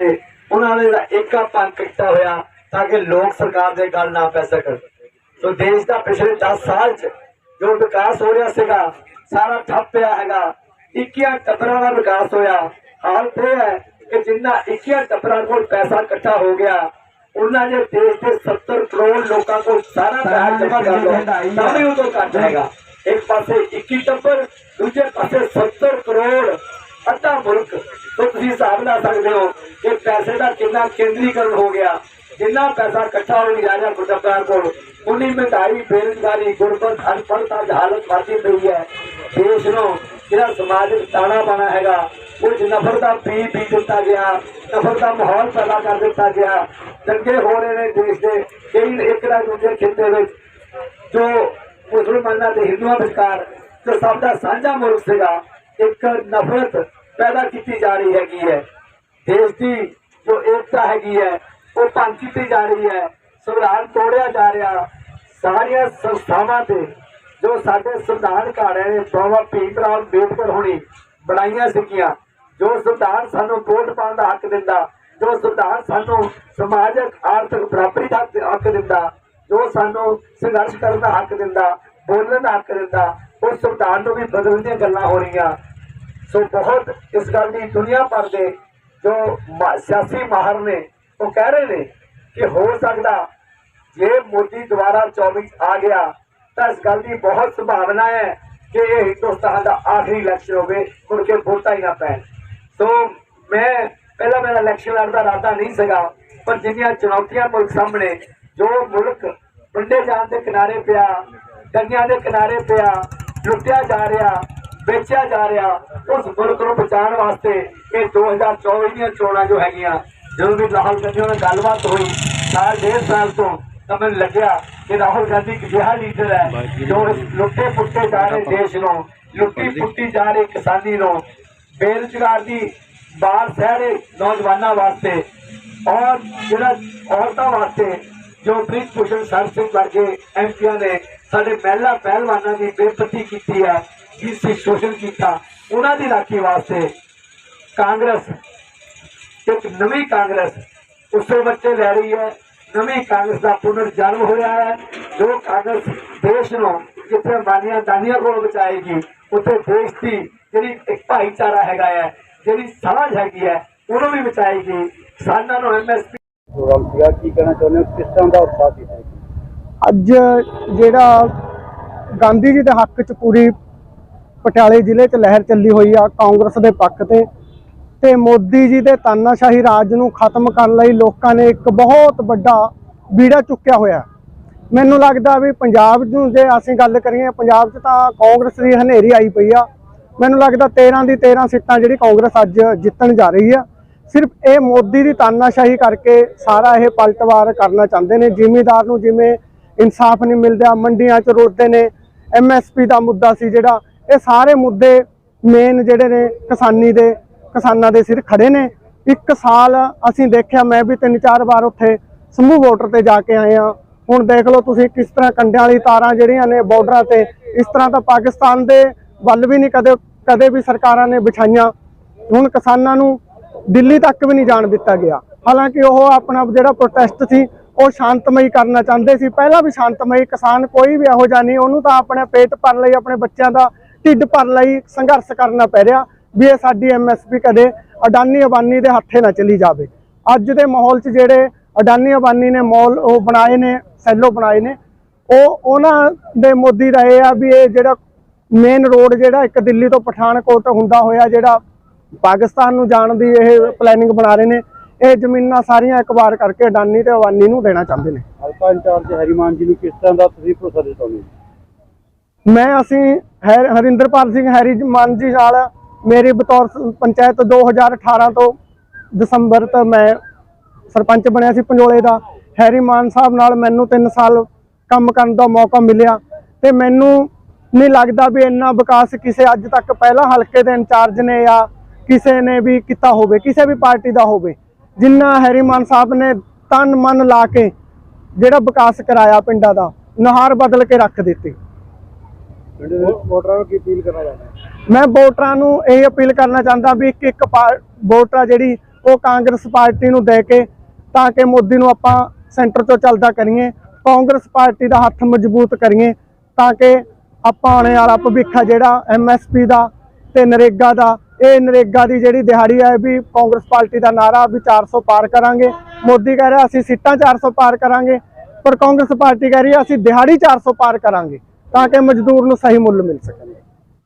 ਉਹਨਾਂ ਨੇ ਜਿਹੜਾ ਏਕਾਪਨ ਕੀਤਾ ਹੋਇਆ ਤਾਂ ਕਿ ਲੋਕ ਸਰਕਾਰ ਦੇ ਗੱਲ ਨਾ ਪੈ ਸਕਣ। ਸੋ ਦੇਸ਼ ਦਾ ਪਿਛਲੇ 10 ਸਾਲ ਚ ਜੋ ਵਿਕਾਸ ਹੋ ਰਿਹਾ ਸੀਗਾ ਸਾਰਾ ਠੱਪ ਪਿਆ ਹੈਗਾ। 21 ਟੱਬਰਾਂ ਦਾ ਵਿਕਾਸ ਹੋਇਆ। ਹਾਲਤ ਇਹ ਹੈ ਕਿ ਜਿੰਨਾ 21 ਟੱਬਰਾਂ ਕੋਲ ਪੈਸਾ ਇਕੱਠਾ ਹੋ ਗਿਆ ਉਹਨਾਂ ਦੇ ਦੇਸ਼ ਦੇ 70 ਕਰੋੜ ਲੋਕਾਂ ਕੋਲ ਸਾਰਾ ਪੈਸਾ ਜਮ੍ਹਾਂ ਕਰ ਲਓ ਤਾਂ ਵੀ ਉਹ ਤੋਂ ਘੱਟ ਹੈਗਾ। ਇੱਕ ਪਾਸੇ 21 ਟੱਬਰ ਦੂਜੇ ਪਾਸੇ 70 ਕਰੋੜ ਅੱਧਾ ਮੁਲਕ, ਤੋਂ ਤੁਸੀਂ ਹਿਸਾਬ ਲਾ ਸਕਦੇ ਹੋ ਕਿ ਪੈਸੇ ਦਾ ਕਿੰਨਾ ਕੇਂਦਰੀਕਰਨ ਹੋ ਗਿਆ, ਜਿੰਨਾ ਪੈਸਾ ਇਕੱਠਾ ਹੋ ਜਾ ਰਿਹਾ ਗੁਰਦੁਆਰਾ ਕੋਲ, ਉਨੀ ਮਹਿੰਗਾਈ, ਬੇਰੁਜ਼ਗਾਰੀ, ਗੁਰਬਤ ਅਨਪੜਤਾ ਦੀ ਹਾਲਤ ਵੱਧਦੀ ਪਈ ਹੈ। ਦੇਸ਼ ਨੂੰ ਜਿਹੜਾ ਸਮਾਜਿਕ ਤਾਣਾ ਬਾਣਾ ਹੈਗਾ, ਉਹ ਨਫ਼ਰਤ ਦਾ ਬੀ ਬੀ ਦਿੱਤਾ ਗਿਆ ਨਫ਼ਰਤ ਦਾ ਮਾਹੌਲ ਪੈਦਾ ਕਰ ਦਿੱਤਾ ਗਿਆ। ਦੰਗੇ ਹੋ ਰਹੇ ਨੇ ਦੇਸ਼ ਦੇ ਕਈ ਇੱਕ ਦਾ ਦੂਜੇ ਖਿੱਤੇ ਵਿੱਚ, ਜੋ ਮੁਸਲਮਾਨਾਂ ਤੇ ਹਿੰਦੂਆਂ ਵਿਚਕਾਰ ਜੋ ਸਭ ਦਾ ਸਾਂਝਾ ਮੁਲਕ ਸੀਗਾ, ਇੱਕ ਨਫ਼ਰਤ ਪੈਦਾ ਕੀਤੀ ਜਾ ਰਹੀ ਹੈਗੀ ਹੈ। ਦੇਸ਼ ਦੀ ਜੋ ਏਕਤਾ ਹੈਗੀ ਹੈ, ਉਹ ਭੰਗ ਕੀਤੀ ਜਾ ਰਹੀ ਹੈ। ਸੰਵਿਧਾਨ ਤੋੜਿਆ ਜਾ ਰਿਹਾ। ਸਾਰੀਆਂ ਸੰਸਥਾਵਾਂ ਤੇ ਜੋ ਸਾਡੇ ਸੰਵਿਧਾਨ ਘਾੜੇ ਨੇ ਬਾਬਾ ਭੀਮ ਰਾਓ ਅੰਬੇਡਕਰ ਹੋਣੀ ਬਣਾਈਆਂ ਸੀਗੀਆਂ, ਜੋ ਸੰਵਿਧਾਨ ਸਾਨੂੰ ਵੋਟ ਪਾਉਣ ਦਾ ਹੱਕ ਦਿੰਦਾ, ਜੋ ਸੰਵਿਧਾਨ ਸਾਨੂੰ ਸਮਾਜਿਕ, ਆਰਥਿਕ ਬਰਾਬਰੀ ਦਾ ਹੱਕ ਦਿੰਦਾ, ਜੋ ਸਾਨੂੰ ਸੰਘਰਸ਼ ਕਰਨ ਦਾ ਹੱਕ ਦਿੰਦਾ, ਬੋਲਣ ਦਾ ਹੱਕ ਦਿੰਦਾ ਉਸ ਸੰਵਿਧਾਨ ਨੂੰ ਵੀ ਬਦਲਣ ਦੀਆਂ ਗੱਲਾਂ ਹੋ ਰਹੀਆਂ। ਸੋ ਬਹੁਤ ਇਸ ਗੱਲ ਦੀ ਦੁਨੀਆ ਭਰ ਦੇ ਜੋ ਸਿਆਸੀ ਮਾਹਰ ਨੇ, ਉਹ ਕਹਿ ਰਹੇ ਨੇ ਕਿ ਹੋ ਸਕਦਾ ਜੇ ਮੋਦੀ ਦੁਬਾਰਾ 24 ਆ ਗਿਆ, ਤਾਂ ਇਸ ਗੱਲ ਦੀ ਬਹੁਤ ਸੰਭਾਵਨਾ ਹੈ ਕਿ ਇਹ ਹਿੰਦੁਸਤਾਨ ਦਾ ਆਖਰੀ ਇਲੈਕਸ਼ਨ ਹੋਵੇ, ਮੁੜ ਕੇ ਵੋਟਾਂ ਹੀ ਨਾ ਪੈਣ। ਸੋ ਮੈਂ ਪਹਿਲਾਂ ਮੇਰਾ ਇਲੈਕਸ਼ਨ ਲੜਨ ਦਾ ਇਰਾਦਾ ਨਹੀਂ ਸੀਗਾ, ਪਰ ਜਿੰਨੀਆਂ ਚੁਣੌਤੀਆਂ ਮੁਲਕ ਸਾਹਮਣੇ, ਜੋ ਮੁਲਕ ਵੰਡੇ ਜਾਣ ਦੇ ਕਿਨਾਰੇ ਪਿਆ ਦੰਗਿਆਂ ਦੇ ਕਿਨਾਰੇ ਪਿਆ, ਲੁੱਟਿਆ ਜਾ ਰਿਹਾ ਵੇਚਿਆ ਜਾ ਰਿਹਾ ਉਸ ਮੁਲਕ ਨੂੰ ਬਚਾਉਣ ਵਾਸਤੇ ਇਹ 2024 ਦੀਆਂ ਚੋਣਾਂ ਜੋ ਹੈਗੀਆਂ, ਜਦੋਂ ਵੀ ਰਾਹੁਲ ਗਾਂਧੀ ਨਾਲ ਗੱਲਬਾਤ ਹੋਈ, ਸਾਲ, ਡੇਢ ਸਾਲ ਤੋਂ, ਤਾਂ ਮੈਨੂੰ ਲੱਗਿਆ ਕਿ ਰਾਹੁਲ ਗਾਂਧੀ ਇੱਕ ਅਜਿਹਾ ਲੀਡਰ ਹੈ ਜੋ ਇਸ ਲੁੱਟੇ ਪੁੱਟੇ ਜਾ ਰਹੇ ਦੇਸ਼ ਨੂੰ, ਲੁੱਟੀ ਪੁੱਟੀ ਜਾ ਰਹੀ ਕਿਸਾਨੀ ਨੂੰ, ਬੇਰੁਜ਼ਗਾਰ ਦੀ ਬਾਹਰ ਸਹਿ ਰਹੇ ਨੌਜਵਾਨਾਂ ਵਾਸਤੇ ਔਰ ਜਿਹੜਾ ਔਰਤਾਂ ਵਾਸਤੇ ਜੋ ਪ੍ਰੀਤ ਭੂਸ਼ਣ ਸਰ ਸਿੰਘ ਵਰਗੇ ਐਮਪੀਆਂ ਨੇ ਸਾਡੇ ਮਹਿਲਾ ਪਹਿਲਵਾਨਾਂ ਦੀ ਬੇਪਤੀ ਕੀਤੀ ਹੈ ਜਿਸ ਤੇ ਸ਼ੋਸ਼ਣ ਕੀਤਾ ਉਹਨਾਂ ਦੀ ਰਾਖੀ ਵਾਸਤੇ ਕਾਂਗਰਸ ਇੱਕ ਨਵੀਂ ਕਾਂਗਰਸ ਉਸੇ ਬੱਚੇ ਲੈ ਰਹੀ ਹੈ। ਨਵੀਂ ਕਾਂਗਰਸ ਦਾ ਪੁਨਰ ਜਨਮ ਹੋ ਰਿਹਾ ਹੈ। ਜੋ ਕਾਂਗਰਸ ਦੇਸ਼ ਨੂੰ ਜਿੱਥੇ ਮਾਨੀਆਂ ਦਾਨੀਆਂ ਕੋਲ ਬਚਾਏਗੀ ਉੱਥੇ ਦੇਸ਼ ਦੀ ਜਿਹੜੀ ਇੱਕ ਭਾਈਚਾਰਾ ਹੈਗਾ ਹੈ ਜਿਹੜੀ ਸਾਂਝ ਹੈਗੀ ਹੈ ਉਹਨੂੰ ਵੀ ਬਚਾਏਗੀ। ਕਿਸਾਨਾਂ ਨੂੰ ਐਮਐਸਪੀ ਪ੍ਰੋਗਰਾਮ ਸੀਗਾ ਕੀ ਕਹਿਣਾ ਚਾਹੁੰਦੇ ਹੋ? ਕਿਸ ਤਰ੍ਹਾਂ ਦਾ ਉਤਸ਼ਾਹ ਸੀ ਅੱਜ ਜਿਹੜਾ ਗਾਂਧੀ ਜੀ ਦੇ ਹੱਕ 'ਚ ਪੂਰੀ ਪਟਿਆਲੇ ਜ਼ਿਲ੍ਹੇ 'ਚ ਲਹਿਰ ਚੱਲੀ ਹੋਈ ਆ ਕਾਂਗਰਸ ਦੇ ਪੱਖ ਤੇ। ਤੇ ਮੋਦੀ ਜੀ ਦੇ ਤਾਨਾਸ਼ਾਹੀ ਰਾਜ ਨੂੰ ਖਤਮ ਕਰਨ ਲਈ ਲੋਕਾਂ ਨੇ ਇੱਕ ਬਹੁਤ ਵੱਡਾ ਬੀੜਾ ਚੁੱਕਿਆ ਹੋਇਆ। ਮੈਨੂੰ ਲੱਗਦਾ ਵੀ ਪੰਜਾਬ ਨੂੰ ਜੇ ਅਸੀਂ ਗੱਲ ਕਰੀਏ, ਪੰਜਾਬ 'ਚ ਤਾਂ ਕਾਂਗਰਸ ਦੀ ਹਨੇਰੀ ਆਈ ਪਈ ਆ। ਮੈਨੂੰ ਲੱਗਦਾ 13 ਦੀ 13 ਸੀਟਾਂ ਜਿਹੜੀ ਕਾਂਗਰਸ ਅੱਜ ਜਿੱਤਣ ਜਾ ਰਹੀ ਆ। ਸਿਰਫ ਇਹ ਮੋਦੀ ਦੀ ਤਾਨਾਸ਼ਾਹੀ ਕਰਕੇ ਸਾਰਾ ਇਹ ਪਲਟਵਾਰ ਕਰਨਾ ਚਾਹੁੰਦੇ ਨੇ। ਜ਼ਿਮੀਦਾਰ ਨੂੰ ਜਿਵੇਂ ਇਨਸਾਫ ਨਹੀਂ ਮਿਲਦਾ, ਮੰਡੀਆਂ 'ਚ ਰੋਲਦੇ ਨੇ। ਐਮਐਸਪੀ ਦਾ ਮੁੱਦਾ ਸੀ ਜਿਹੜਾ ਇਹ ਸਾਰੇ ਮੁੱਦੇ ਮੇਨ ਜਿਹੜੇ ਨੇ ਕਿਸਾਨੀ ਦੇ, ਕਿਸਾਨਾਂ ਦੇ ਸਿਰ ਖੜੇ ਨੇ। ਇੱਕ ਸਾਲ ਅਸੀਂ ਦੇਖਿਆ, ਮੈਂ ਵੀ ਤਿੰਨ ਚਾਰ ਵਾਰ ਉੱਥੇ ਸਮੂਹ ਬਾਰਡਰ ਤੇ ਜਾ ਕੇ ਆਏ ਆ ਹੁਣ ਦੇਖ ਲਓ ਤੁਸੀਂ ਕਿਸ ਤਰ੍ਹਾਂ ਕੰਡਿਆਂ ਵਾਲੀ ਤਾਰਾਂ ਜਿਹੜੀਆਂ ਨੇ ਬਾਰਡਰਾਂ ਤੇ, ਇਸ ਤਰ੍ਹਾਂ ਤਾਂ ਪਾਕਿਸਤਾਨ ਦੇ ਵੱਲ ਵੀ ਨਹੀਂ ਕਦੇ ਕਦੇ ਵੀ ਸਰਕਾਰਾਂ ਨੇ ਵਿਛਾਈਆਂ ਹੁਣ ਕਿਸਾਨਾਂ ਨੂੰ ਦਿੱਲੀ ਤੱਕ ਵੀ ਨਹੀਂ ਜਾਣ ਦਿੱਤਾ ਗਿਆ। ਹਾਲਾਂਕਿ ਉਹ ਆਪਣਾ ਜਿਹੜਾ ਪ੍ਰੋਟੈਸਟ ਸੀ, ਉਹ ਸ਼ਾਂਤਮਈ ਕਰਨਾ ਚਾਹੁੰਦੇ ਸੀ। ਪਹਿਲਾਂ ਵੀ ਸ਼ਾਂਤਮਈ ਕਿਸਾਨ ਕੋਈ ਵੀ ਇਹੋ ਜਿਹਾ ਨਹੀਂ, ਉਹਨੂੰ ਤਾਂ ਆਪਣੇ ਪੇਟ ਭਰ ਲਈ, ਆਪਣੇ ਬੱਚਿਆਂ ਦਾ ਢਿੱਡ ਭਰਨ ਲਈ ਸੰਘਰਸ਼ ਕਰਨਾ ਪੈ ਰਿਹਾ ਵੀ ਇਹ ਸਾਡੀ ਐਮਐਸਪੀ ਕਦੇ ਅਡਾਨੀ ਅਬਾਨੀ ਦੇ ਹੱਥੇ ਨਾ ਚਲੀ ਜਾਵੇ। ਅੱਜ ਦੇ ਮਾਹੌਲ 'ਚ ਜਿਹੜੇ ਅਡਾਨੀ ਅਬਾਨੀ ਨੇ ਮਾਲ ਉਹ ਬਣਾਏ ਨੇ, ਸੈਲੋ ਬਣਾਏ ਨੇ, ਉਹ ਉਹਨਾਂ ਦੇ ਮੋਦੀ ਰਹੇ ਆ ਵੀ ਇਹ ਜਿਹੜਾ ਮੇਨ ਰੋਡ ਜਿਹੜਾ ਇੱਕ ਦਿੱਲੀ ਤੋਂ ਪਠਾਨਕੋਟ ਹੁੰਦਾ ਹੋਇਆ ਜਿਹੜਾ ਪਾਕਿਸਤਾਨ ਨੂੰ ਜਾਣ ਦੀ ਇਹ ਪਲੈਨਿੰਗ ਬਣਾ ਰਹੇ ਨੇ, ਇਹ ਜ਼ਮੀਨਾਂ ਸਾਰੀਆਂ ਇੱਕ ਵਾਰ ਕਰਕੇ ਅਡਾਨੀ ਤੇ ਅਵਾਨੀ ਨੂੰ ਦੇਣਾ ਚਾਹੁੰਦੇ ਨੇ। ਹਲਕਾ ਇੰਚਾਰਜ ਹਰੀਮਾਨ ਜੀ ਨੂੰ ਕਿਸ ਤਰ੍ਹਾਂ ਦਾ ਤੁਸੀਂ ਭਰੋਸਾ ਦਿਵਾਉਂਦੇ ਹੋ ਮੈਂ ਅਸੀਂ ਹੈ- ਹਰਿੰਦਰਪਾਲ ਸਿੰਘ ਹੈਰੀ ਮਾਨ ਜੀ ਨਾਲ ਮੇਰੀ ਬਤੌਰ ਸ- ਪੰਚਾਇਤ 2018 ਤੋਂ ਦਸੰਬਰ ਤੋਂ ਮੈਂ ਸਰਪੰਚ ਬਣਿਆ ਸੀ ਪੰਜੋਲੇ ਦਾ। ਹੈਰੀ ਮਾਨ ਸਾਹਿਬ ਨਾਲ ਮੈਨੂੰ 3 ਸਾਲ ਕੰਮ ਕਰਨ ਦਾ ਮੌਕਾ ਮਿਲਿਆ ਤੇ ਮੈਨੂੰ ਨਹੀਂ ਲੱਗਦਾ ਵੀ ਇੰਨਾ ਵਿਕਾਸ ਕਿਸੇ ਅੱਜ ਤੱਕ ਪਹਿਲਾਂ ਹਲਕੇ ਦੇ ਇੰਚਾਰਜ ਨੇ ਜਾਂ ਕਿਸੇ ਨੇ ਵੀ ਕੀਤਾ ਹੋਵੇ, ਕਿਸੇ ਵੀ ਪਾਰਟੀ ਦਾ ਹੋਵੇ। ਜਿੰਨਾ ਹੈਰੀ ਮਾਨ ਸਾਹਿਬ ਨੇ ਤਨ ਮਨ ਲਾ ਕੇ ਜਿਹੜਾ ਵਿਕਾਸ ਕਰਾਇਆ ਪਿੰਡਾਂ ਦਾ, ਨਹਾਰ ਬਦਲ ਕੇ ਰੱਖ ਦਿੱਤੀ। ਵੋਟਰਾਂ ਨੂੰ ਕੀ ਅਪੀਲ ਕਰਨਾ ਚਾਹੁੰਦੇ ਮੈਂ ਵੋਟਰਾਂ ਨੂੰ ਇਹ ਅਪੀਲ ਕਰਨਾ ਚਾਹੁੰਦਾ ਵੀ ਇੱਕ ਇੱਕ ਵੋਟ ਆ ਜਿਹੜੀ ਉਹ ਕਾਂਗਰਸ ਪਾਰਟੀ ਨੂੰ ਦੇ ਕੇ ਤਾਂ ਕਿ ਮੋਦੀ ਨੂੰ ਆਪਾਂ ਸੈਂਟਰ ਤੋਂ ਚੱਲਦਾ ਕਰੀਏ ਕਾਂਗਰਸ ਪਾਰਟੀ ਦਾ ਹੱਥ ਮਜ਼ਬੂਤ ਕਰੀਏ ਤਾਂ ਕਿ ਆਪਾਂ ਆਉਣੇ ਵਾਲਾ ਭਵਿੱਖ ਜਿਹੜਾ ਐਮਐਸਪੀ ਦਾ ਤੇ ਨਰੇਗਾ ਦਾ। ਇਹ ਨਰੇਗਾ ਦੀ ਜਿਹੜੀ ਦਿਹਾੜੀ ਹੈ ਵੀ ਕਾਂਗਰਸ ਪਾਰਟੀ ਦਾ ਨਾਰਾ ਵੀ 400 ਪਾਰ ਕਰਾਂਗੇ। ਮੋਦੀ ਕਹਿ ਰਿਹਾ ਅਸੀਂ ਸੀਟਾਂ 400 ਪਾਰ ਕਰਾਂਗੇ ਪਰ ਕਾਂਗਰਸ ਪਾਰਟੀ ਕਹਿ ਰਹੀ ਹੈ ਅਸੀਂ ਦਿਹਾੜੀ 400 ਪਾਰ ਕਰਾਂਗੇ। ਤਾਂ ਕਿ ਮਜ਼ਦੂਰ ਨੂੰ ਸਹੀ ਮੁੱਲ ਮਿਲ ਸਕੇ